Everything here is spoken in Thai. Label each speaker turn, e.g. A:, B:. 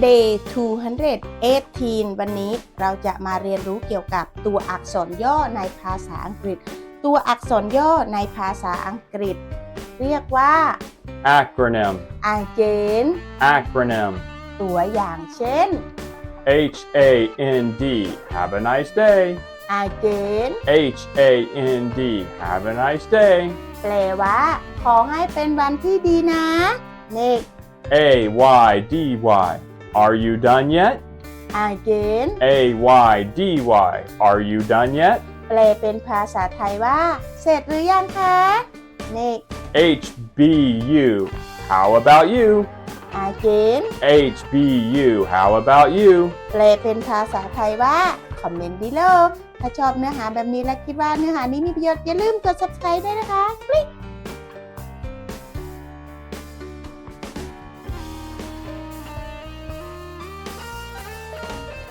A: Day 218 วันนี้เราจะมาเรียนรู้เกี่ยวกับตัวอักษรย่อในภาษาอังกฤษ ตัวอักษรย่อในภาษาอังกฤษ เรียกว่า
B: acronym,
A: again
B: acronym.
A: ตัวอย่างเช่น
B: H A N D. Have a nice day.
A: again
B: H A N D. Have a nice day.
A: แปลว่า ขอให้เป็นวันที่ดีนะ next
B: A Y D Y. Are you done yet?
A: again
B: A Y D Y. Are you done yet?
A: แปลเป็นภาษาไทยว่า เสร็จหรือยังคะ next
B: H B U. How about you?
A: again
B: H B U. How about you?
A: แปลเป็นภาษาไทยว่า คอมเมนต์ below ถ้าชอบเนื้อหาแบบนี้และคิดว่าเนื้อหานี้มีประโยชน์อย่าลืมกด subscribe ด้วยนะคะคลิก